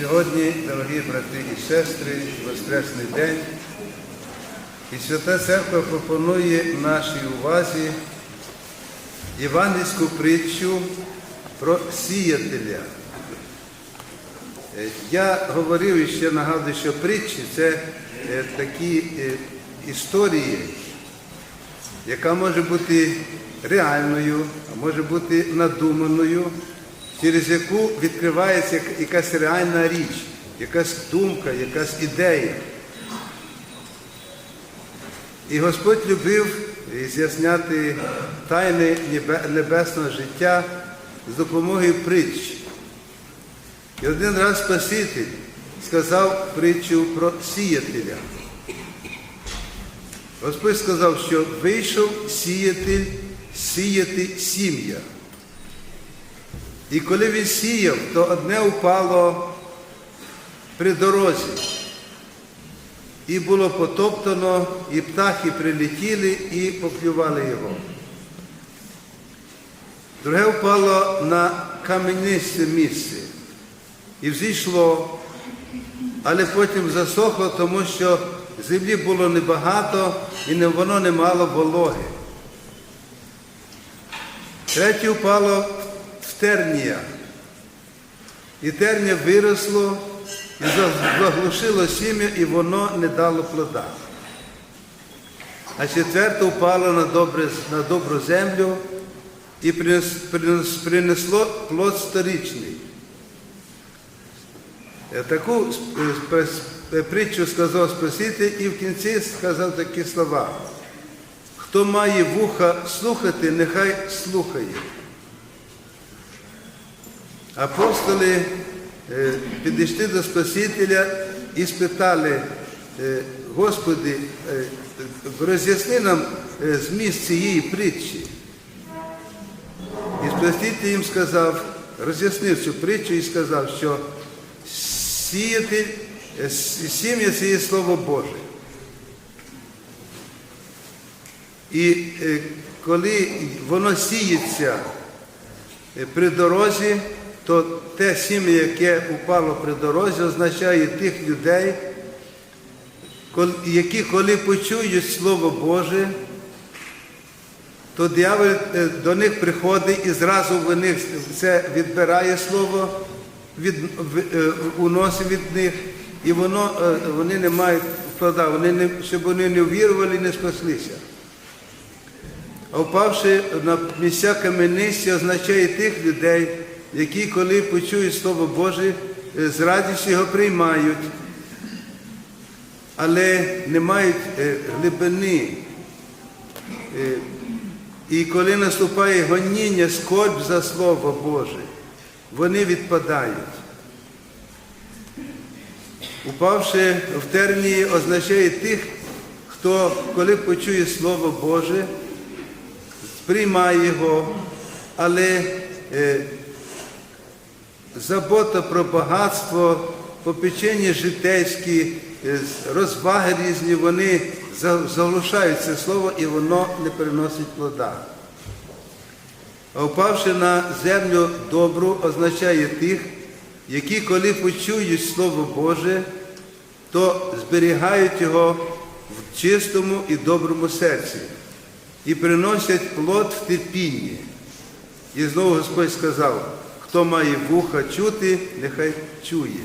Сьогодні, дорогі брати і сестри, Воскресний день. І Свята Церква пропонує нашій увазі євангельську притчу про сіятеля. Е, Я говорив і ще нагадую, що притчі це е, такі е, історії, яка може бути реальною, а може бути надуманою, через яку відкривається якась реальна річ, якась думка, якась ідея. І Господь любив з'ясняти тайни небесного життя з допомогою притч. І один раз Спаситель сказав притчу про сіятеля. Господь сказав, що вийшов сіятель сіяти сім'я. І коли він сіяв, то одне упало при дорозі. І було потоптано, і птахи прилетіли і поклювали його. Друге впало на кам'янисте місце і взійшло, але потім засохло, тому що землі було небагато і воно не мало вологи. Третє впало в тернія. І терня виросло і заглушило сім'я, і воно не дало плода. А четверте впало на, добре, на добру землю і принес- принес- принесло плод сторічний. Е, Таку е, е, притчу сказав Спаситель і в кінці сказав такі слова. Хто має вуха слухати, нехай слухає. Апостоли е, підійшли до Спасителя і спитали, е, Господи, е, роз'ясни нам зміст цієї притчі. І Спаситель їм сказав, роз'яснив цю притчу і сказав, що сіятель, е, сім'я це є Слово Боже. І коли воно сіється при дорозі, то те сім'я, яке упало при дорозі, означає тих людей, які коли почують Слово Боже, то диявол е, до них приходить і зразу в них це відбирає слово, від, е, уносить від них, і воно, е, вони не мають плода, вони не, щоб вони не вірували і не спаслися. А впавши на місця каменисті, означає тих людей, які, коли почують Слово Боже, е, з радістю його приймають, але не мають е, глибини. Е, І коли наступає гоніння, скорбь за Слово Боже, вони відпадають. Упавши в тернії, означає тих, хто, коли почує Слово Боже, сприймає його, але забота про багатство, попечення житейські, е, розваги різні, вони за- заглушають це слово і воно не приносить плода. А впавши на землю добру, означає тих, які, коли почують Слово Боже, то зберігають його в чистому і доброму серці і приносять плод в терпінні. І знову Господь сказав, хто має вуха чути, нехай чує.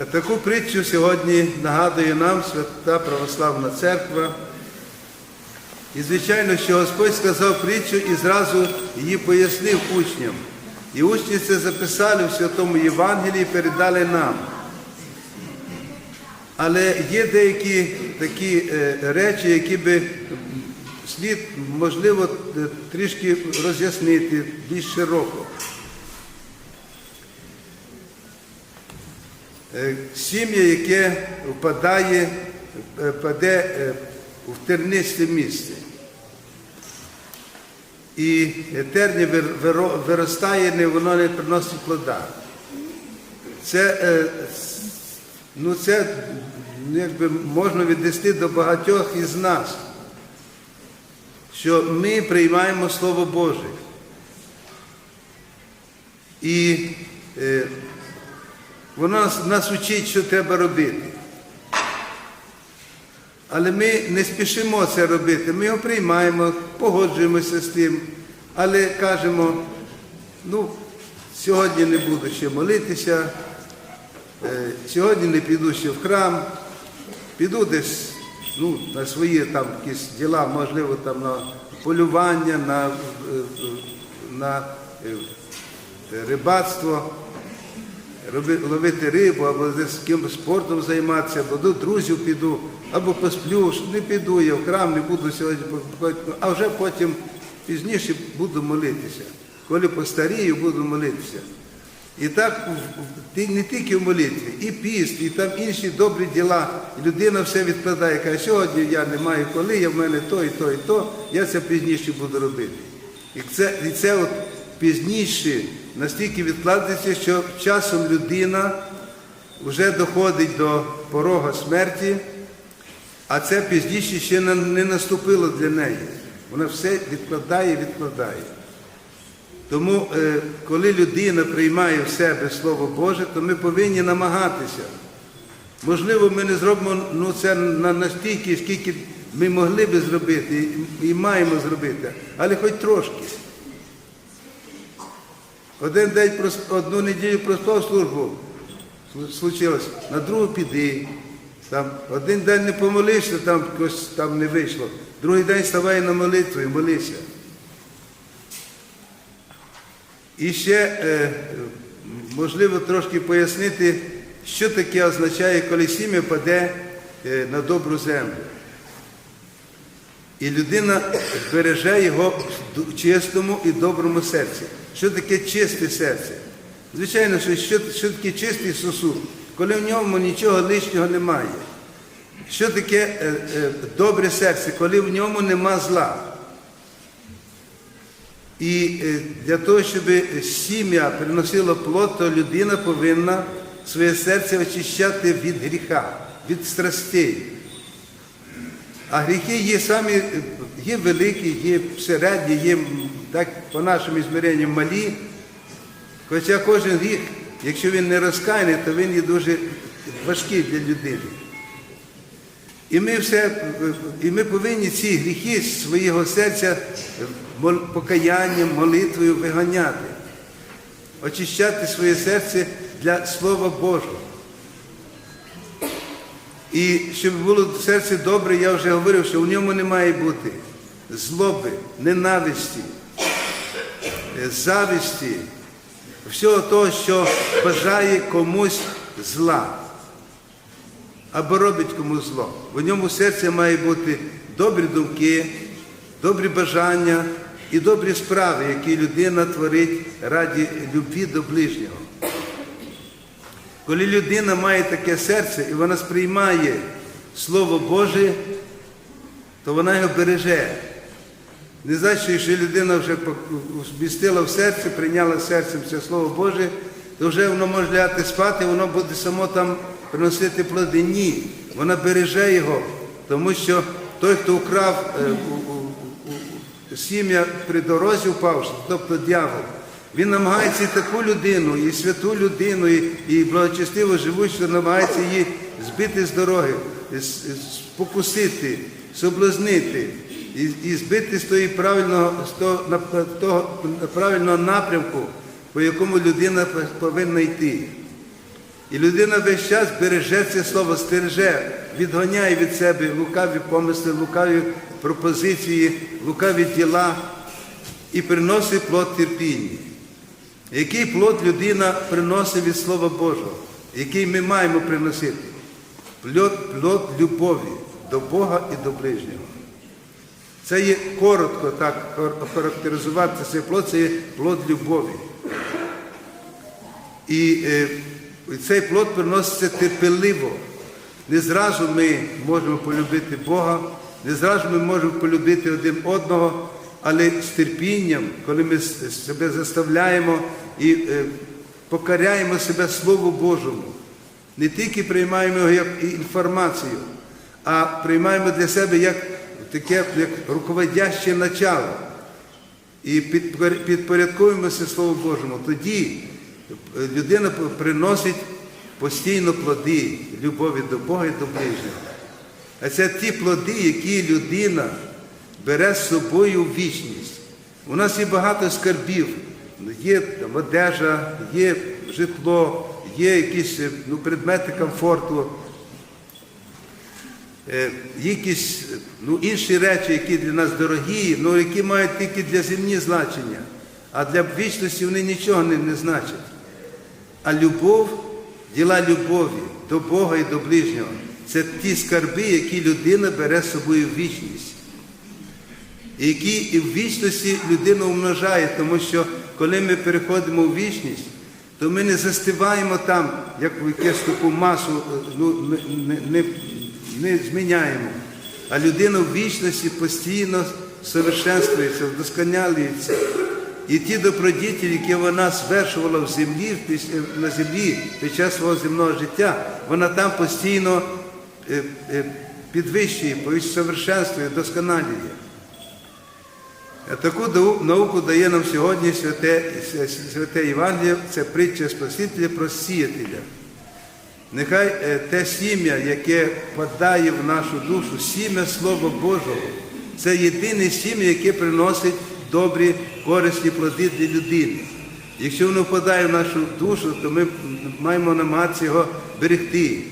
Е, Таку притчу сьогодні нагадує нам Свята Православна Церква. І звичайно, що Господь сказав притчу і зразу її пояснив учням. І учні це записали в Святому Євангелії і передали нам. Але є деякі такі е, речі, які би слід, можливо, е, трішки роз'яснити більш широко. Е, Сім'я, яке впадає, е, паде е, в тернисте місце. І виро- виростає, воно не приносить плода. Це, ну, це ну, якби можна віднести до багатьох із нас, що ми приймаємо Слово Боже. І е, Воно нас, нас учить, що треба робити. Але ми не спішимо це робити. Ми його приймаємо, погоджуємося з тим, але кажемо, ну, сьогодні не буду ще молитися, е, сьогодні не піду ще в храм, піду десь ну, на свої там якісь діла, можливо, там на полювання, на, е, на е, рибацтво, ловити рибу, або з кимось спортом займатися, або до друзів піду, або посплю, не піду, я в храм не буду сьогодні, а вже потім пізніше буду молитися. Коли постарію, буду молитися. І так не тільки в молитві, і піст, і там інші добрі діла. Людина все відкладає, каже, сьогодні я не маю коли, я в мене то і то, і то, я це пізніше буду робити. І це, і це от пізніше настільки відкладається, що часом людина вже доходить до порога смерті, а це пізніше ще не наступило для неї. Вона все відкладає, відкладає. Тому, е, коли людина приймає в себе Слово Боже, то ми повинні намагатися. Можливо, ми не зробимо ну, це на настільки, скільки ми могли би зробити і, маємо зробити, але хоч трошки. Один день одну неділю проспав службу, слу- случилось, на другу піди. Там, один день не помолився, там, там не вийшло. Другий день ставай на молитву і молися. І ще е, можливо трошки пояснити, що таке означає, коли сім'я паде е, на добру землю. І людина береже його в чистому і доброму серці. Що таке чисте серце? Звичайно, що, що, що таке чистий сосуд, коли в ньому нічого лишнього немає. Що таке е, е, добре серце, коли в ньому нема зла? І е, для того, щоб сім'я приносила плод, то людина повинна своє серце очищати від гріха, від страстей. А гріхи є самі, є великі, є середні, є так по нашим ізміренням малі. Хоча кожен гріх, якщо він не розкаяний, то він є дуже важкий для людини. І ми все, і ми повинні ці гріхи з свого серця покаянням, молитвою виганяти, очищати своє серце для Слова Божого. І щоб було серце добре, я вже говорив, що в ньому не має бути злоби, ненависті, е, зависті, всього того, що бажає комусь зла або робить комусь зло. В ньому серці має бути добрі думки, добрі бажання і добрі справи, які людина творить раді любві до ближнього. Коли людина має таке серце і вона сприймає Слово Боже, то вона його береже. Не значить, що людина вже вмістила в серце, прийняла серцем це Слово Боже, то вже воно може лягати спати, воно буде само там приносити плоди. Ні, вона береже його, тому що той, хто украв е, сім'я при дорозі впавши, тобто дьявол, він намагається і таку людину, і святу людину, і, і благочестиво живучу, намагається її збити з дороги, спокусити, соблазнити і, і збити з того правильного, з того, того правильного напрямку, по якому людина повинна йти. І людина весь час береже це слово, стереже, відганяє від себе лукаві помисли, лукаві пропозиції, лукаві діла і приносить плод терпіння. Який плод людина приносить від Слова Божого, який ми маємо приносити? Плод, плод любові до Бога і до ближнього. Це є коротко так охарактеризувати цей плод, це є плод любові. І е, цей плод приноситься терпеливо. Не зразу ми можемо полюбити Бога, не зразу ми можемо полюбити один одного, але з терпінням, коли ми себе заставляємо і е, покоряємо себе Слову Божому, не тільки приймаємо його як інформацію, а приймаємо для себе як таке як руководяще начало. І підпор- підпорядковуємося Слову Божому, тоді людина приносить постійно плоди любові до Бога і до ближнього. А це ті плоди, які людина бере з собою в вічність. У нас є багато скарбів, є там, одежа, є житло, є якісь е, ну, предмети комфорту, е, є якісь ну, інші речі, які для нас дорогі, ну, які мають тільки для земні значення, а для вічності вони нічого не, не значать. А любов, діла любові до Бога і до ближнього це ті скарби, які людина бере з собою в вічність. Які і в вічності людина умножає, тому що коли ми переходимо в вічність, то ми не застиваємо там, як в якусь таку масу, ну, не, не, не зміняємо. А людина в вічності постійно совершенствується, вдосконалюється. І ті добродітелі, які вона звершувала в землі, на землі під час свого земного життя, вона там постійно е, е, підвищує, совершенствує, досконалює. Таку науку дає нам сьогодні святе, святе Євангеліє, це притча Спасителя про сіятеля. Нехай е, те сім'я, яке впадає в нашу душу, сім'я Слова Божого, це єдине сім'я, яке приносить добрі, корисні плоди для людини. Якщо воно впадає в нашу душу, то ми маємо намагатися його берегти,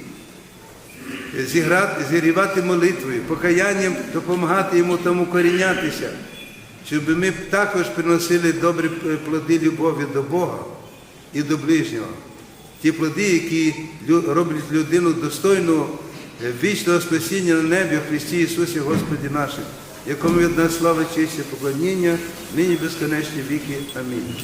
зіграти, зігрівати молитвою, покаянням допомагати йому тому корінятися, щоб ми також приносили добрі плоди любові до Бога і до ближнього. Ті плоди, які роблять людину достойну е, вічного спасіння на небі в Христі Ісусі Господі нашим, якому від нас слава, честь і поклоніння, нині безконечні віки. Амінь.